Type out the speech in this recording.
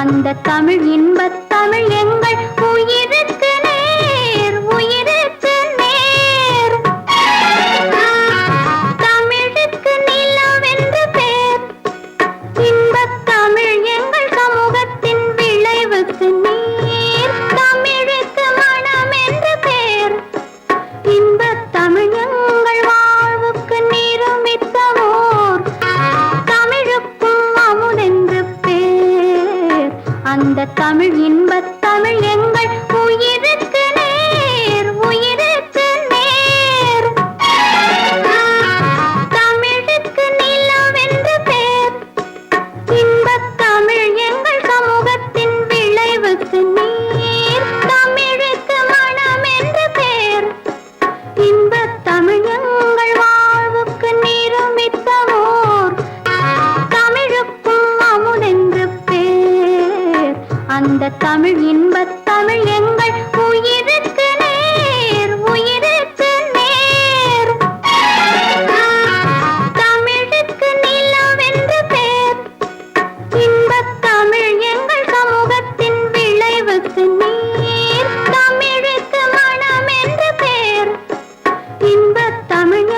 அந்த தமிழ் இன்பத் தமிழ் எங்கள் உயிர். அந்த தமிழ் இன்பத் தமிழ் எங்கள் அந்த தமிழ் இன்பத் தமிழ் எங்கள் உயிருக்கு நேர் உயிருக்கு நேர். தமிழுக்கு நிலம் என்று பேர் இன்பத் தமிழ் எங்கள் சமூகத்தின் விளைவுக்கு நீர். தமிழுக்கு மனம் என்று பேர் இன்பத் தமிழ்